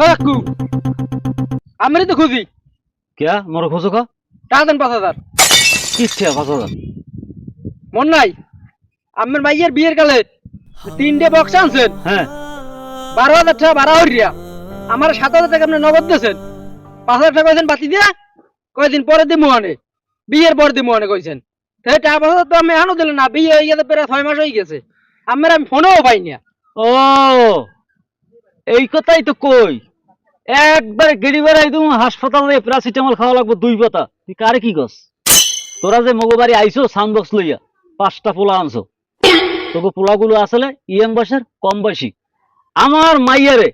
কাকু আমি তো খুঁজি। কে মোর খোঁজো কা টাকা দেন পাঁচ হাজার। কিচ্ছে পাঁচ হাজার। মন নাই? আমার ভাইয়ের বিয়ের কালে তিনটে বক্স আনছেন। হ্যাঁ। বারো হাজার টাকা ভাড়া হরিয়া আমার সাত হাজার টাকা আপনি নগদ দিয়েছেন। পাঁচ হাজার টাকা কয়েছেন বাতি দিয়া। কয়েকদিন পরে দিমু আনে। বিয়ের পর দিমু আনে কইছেন। সেই টাকা পাঁচ হাজার তো আমি এখনও দিলেন না। বিয়ে হয়ে গেছে প্রায় ছয় মাস হয়ে গেছে। আমার আমি ফোনও পাই না ও। এই কথাই তো কই? একবার গেড়ি বেড়াই তুমি হাসপাতালে প্যারাসিটামল খাওয়া লাগবে দুই পাতা তুই কারে কি কস? তোরা যে মগবাড়ি আইছো সাউন্ড বক্স লইয়া পাঁচটা পোলা আনছো। তোকে পোলাগুলো আসলে ইয়ং বয়সের কম বয়সী। আমার মাইয়ারে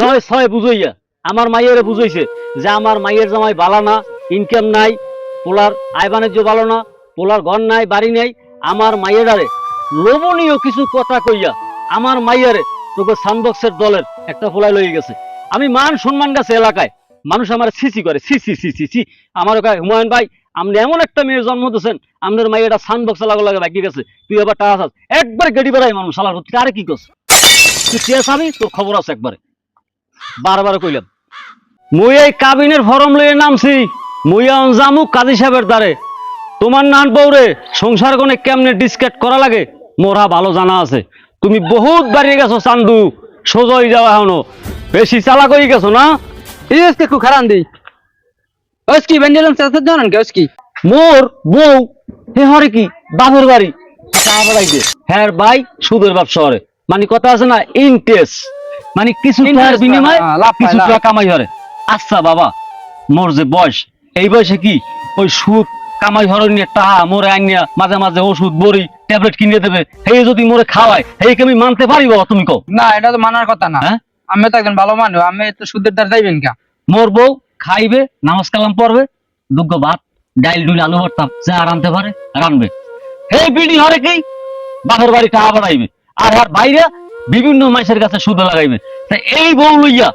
নয় ছয় বুঝাইয়া আমার মাইয়ারে বুঝাইছে যে আমার মাইয়ের জামাই বালা না ইনকাম নাই পোলার আয় বাণিজ্য ভালো না পোলার ঘর নাই বাড়ি নাই। আমার মাইয়েরারে লোভনীয় কিছু কথা কইয়া আমার মাইয়ারে তোকে সানবক্সের দলের একটা ফোলাই লয়ে গেছে। আমি মান সম্মান গেছে এলাকায়। মানুষ আমার সিসি করে C C C C C আমার কয় হুমায়ুন ভাই, আপনি এমন একটা মেয়ে জন্ম দিয়েছেন, আপনার মাইয়াটা সানবক্স লাগো লাগে বাকি গেছে। তুই আবার টাকা আসাস একবার গেড়ি বেড়াই মানুষ সালার তুই আরে কি করছ তুই চেয়ে চাবি তোর খবর আছে একবারে। বারবার কইলাম। মুই এই কাবিনের ফরম লইয়ে নামছি। মুই জামু কাজী সাহেবের দ্বারে। তোমার নান বউরে সংসার কোনে কেমনে ডিসকাট করা লাগে, মোরা ভালো জানা আছে। তুমি বহুত বাড়িয়ে গেছো চান্দু। সোজই যাওয়া এখনও। বেশি চালাক হয়ে গেছো না? এই আজকে খুব খারাপ দিই। বেঞ্জালাম জানেন কে মোর বউ হে হরে কি বাপের বাড়ি। হ্যাঁ ভাই সুদের ব্যবসা হরে মানে কথা আছে না ইন্টারেস্ট মানে কিছু টাকার বিনিময়ে কিছু টাকা কামাই হরে। আচ্ছা বাবা মোর যে বয়স এই বয়সে কি ওই সুদ কামাই হরে নিয়ে টাকা মোরে আনিয়া মাঝে মাঝে ওষুধ বড়ি ট্যাবলেট কিনে দেবে। হে যদি মোরে খাওয়ায় হে কি আমি মানতে পারি বাবা তুমি কও? না এটা তো মানার কথা না। হ্যাঁ? আমি তো একজন ভালো মানুষ আমি তো সুদের দ্বার যাইবেন কা? মোর বউ খাইবে নামাজ কালাম পড়বে দুগ্গ ভাত ডাইল ডুল আলু ভর্তা যা রানতে পারে রানবে হে বিড়ি হরে কি? বাপের বাড়ি টাকা বাড়াইবে আর আর বাইরে বিভিন্ন মাইসের কাছে সুদ লাগাইবে। তা এই বউ লইয়া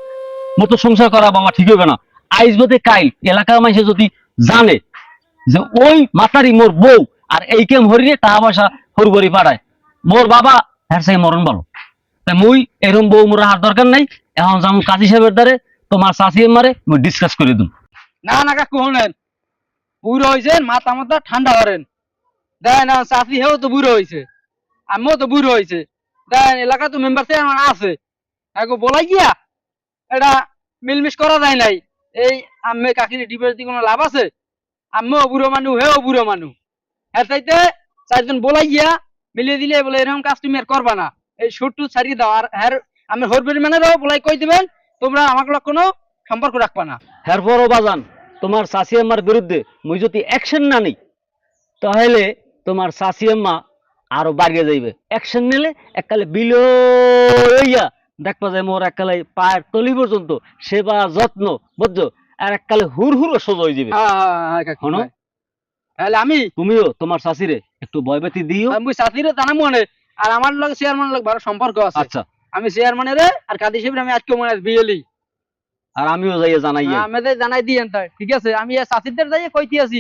মতো সংসার করা বাবা ঠিক হবে না। আইস বোধে কাইল এলাকার মাইসে যদি জানে যে ওই মাতারি মোর বউ আর এই কেম হরিয়ে টাকা পয়সা হরুবরি পাঠায় মোর বাবা হ্যাঁ সেই মরণ বলো। মুই এরম বউ মোর হাত দরকার নাই, এখন যেমন কাজী সাহেবের দ্বারে, তোমার চাষি মারে মুই ডিসকাস করে দিম। না না, কাকু হলেন বুড়ো হয়েছেন মাথা মাথা ঠান্ডা করেন দেন চাষি হেও তো বুড়ো হয়েছে আমিও তো বুড়ো হয়েছে দেন এলাকা তো মেম্বার চেয়ারম্যান আছে। এখন বলাই গিয়া, এটা মিলমিশ করা যায় নাই। এই আমি কাকিনি ডিবের দিকে কোনো লাভ আছে? আমিও বুড়ো মানুষ হেও বুড়ো মানুষ হ্যাঁ চাইতে চারজন বলাই গিয়া মিলিয়ে দিলে বলে এরকম কাজ তুমি আর করবা না। এই সুটটু ছাড়িয়ে দাও আর হ্যার আমি হরবের মানে দাও বলাই কই দিবেন তোমরা আমাকে কোনো সম্পর্ক রাখবা না। এরপরও বাজান তোমার চাষি আম্মার বিরুদ্ধে মুই যদি অ্যাকশন না নিই তাহলে তোমার চাষি আম্মা আরও বাড়িয়ে যাইবে। অ্যাকশন নিলে এককালে বিলইয়া দেখবা যায় মোর এককালে পায়ের তলি পর্যন্ত সেবা যত্ন বুঝছ? আর এককালে হুর হুর সোজা হয়ে যাবে। হ্যাঁ, হ্যাঁ, হ্যাঁ, শোনো। তাহলে আমি? তুমিও তোমার শাশিরে একটু ভয়ভীতি দিও। আমি শাশিরে তা না মনে। আর আমার লগে চেয়ারম্যান লগে ভালো সম্পর্ক আছে। আচ্ছা। আমি চেয়ারম্যানের আর কাদি সাহেব আমি আজকে মনে বিয়েলি আর আমিও যাইয়া জানাই আমাদের জানাই দিয়েন তাই ঠিক আছে? আমি শাশিরদের যাইয়ে কইতে আছি